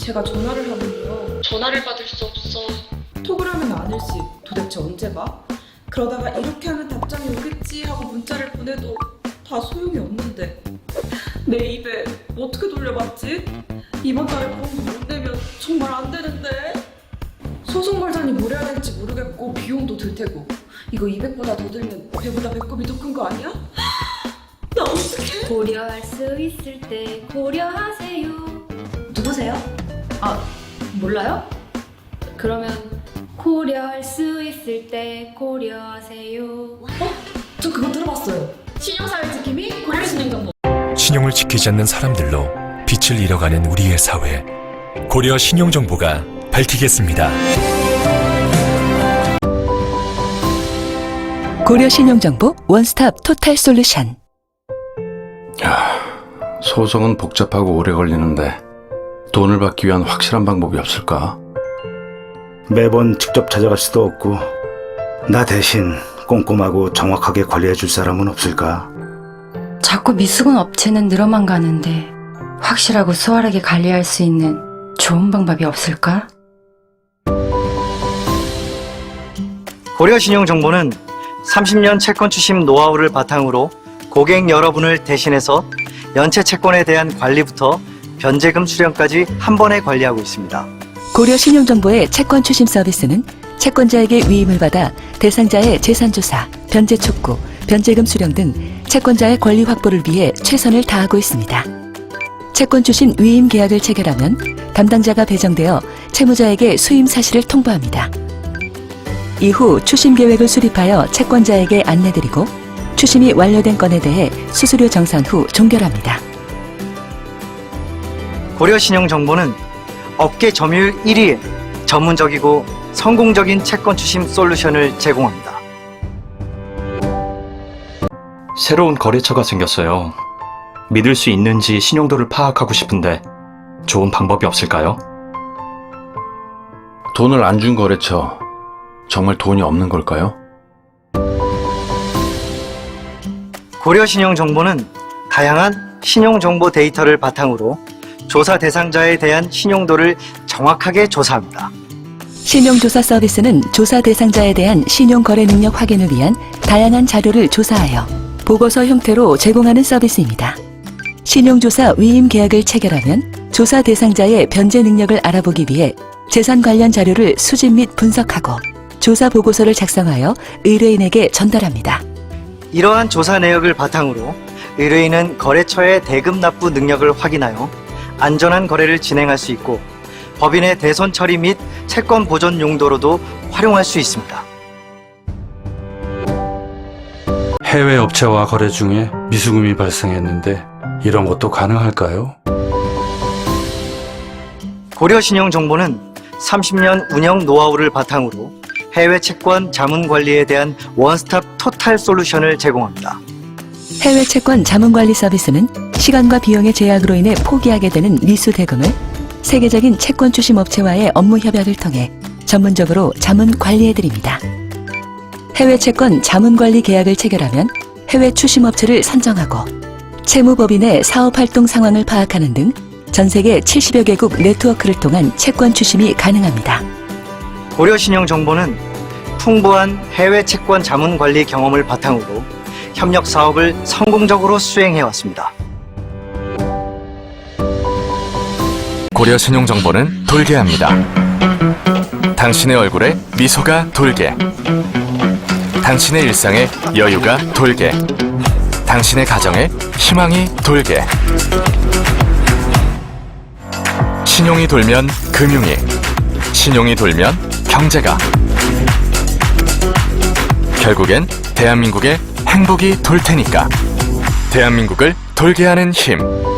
제가 전화를 하면요. 전화를 받을 수 없어. 톡을 하면 아늘씨 도대체 언제 봐? 그러다가 이렇게 하면 답장이 오겠지 하고 문자를 보내도 다 소용이 없는데 내 입에 어떻게 돌려받지? 이번 달에 보험도 못 내면 정말 안 되는데 소송 걸자니 뭘 해야 될지 모르겠고 비용도 들 테고 이거 200보다 더 들면 배보다 배꼽이 더 큰 거 아니야? 나 어떡해? 고려할 수 있을 때 고려하세요. 누구세요? 아, 몰라요? 그러면 고려할 수 있을 때 고려하세요. 저 그거 들어봤어요 신용사회 지킴이 고려신용정보. 신용을 지키지 않는 사람들로 빛을 잃어가는 우리의 사회. 고려 신용정보가 밝히겠습니다. 고려 신용정보 원스톱 토탈 솔루션 소송은 복잡하고 오래 걸리는데 돈을 받기 위한 확실한 방법이 없을까? 매번 직접 찾아갈 수도 없고 나 대신 꼼꼼하고 정확하게 관리해 줄 사람은 없을까? 자꾸 미숙은 업체는 늘어만 가는데 확실하고 수월하게 관리할 수 있는 좋은 방법이 없을까? 고려신용정보는 30년 채권 추심 노하우를 바탕으로 고객 여러분을 대신해서 연체 채권에 대한 관리부터 변제금 수령까지 한 번에 관리하고 있습니다. 고려 신용정보의 채권 추심 서비스는 채권자에게 위임을 받아 대상자의 재산 조사, 변제 촉구, 변제금 수령 등 채권자의 권리 확보를 위해 최선을 다하고 있습니다. 채권 추심 위임 계약을 체결하면 담당자가 배정되어 채무자에게 수임 사실을 통보합니다. 이후 추심 계획을 수립하여 채권자에게 안내드리고 추심이 완료된 건에 대해 수수료 정산 후 종결합니다. 고려신용정보는 업계 점유율 1위의 전문적이고 성공적인 채권 추심 솔루션을 제공합니다. 새로운 거래처가 생겼어요. 믿을 수 있는지 신용도를 파악하고 싶은데 좋은 방법이 없을까요? 돈을 안 준 거래처 정말 돈이 없는 걸까요? 고려신용정보는 다양한 신용정보 데이터를 바탕으로 조사 대상자에 대한 신용도를 정확하게 조사합니다. 신용조사 서비스는 조사 대상자에 대한 신용 거래 능력 확인을 위한 다양한 자료를 조사하여 보고서 형태로 제공하는 서비스입니다. 신용조사 위임 계약을 체결하면 조사 대상자의 변제 능력을 알아보기 위해 재산 관련 자료를 수집 및 분석하고 조사 보고서를 작성하여 의뢰인에게 전달합니다. 이러한 조사 내역을 바탕으로 의뢰인은 거래처의 대금 납부 능력을 확인하여 안전한 거래를 진행할 수 있고 법인의 대손 처리 및 채권 보존 용도로도 활용할 수 있습니다. 해외 업체와 거래 중에 미수금이 발생했는데 이런 것도 가능할까요? 고려신용정보는 30년 운영 노하우를 바탕으로 해외 채권 자문 관리에 대한 원스톱 토탈 솔루션을 제공합니다. 해외 채권 자문 관리 서비스는 시간과 비용의 제약으로 인해 포기하게 되는 미수 대금을 세계적인 채권 추심 업체와의 업무 협약을 통해 전문적으로 자문 관리해 드립니다. 해외 채권 자문 관리 계약을 체결하면 해외 추심 업체를 선정하고 채무법인의 사업 활동 상황을 파악하는 등 전 세계 70여 개국 네트워크를 통한 채권 추심이 가능합니다. 고려신용정보는 풍부한 해외 채권 자문 관리 경험을 바탕으로 협력 사업을 성공적으로 수행해 왔습니다. 고려 신용정보는 돌게 합니다. 당신의 얼굴에 미소가 돌게. 당신의 일상에 여유가 돌게. 당신의 가정에 희망이 돌게. 신용이 돌면 금융이, 신용이 돌면 경제가. 결국엔 대한민국의 행복이 돌 테니까. 대한민국을 돌게 하는 힘.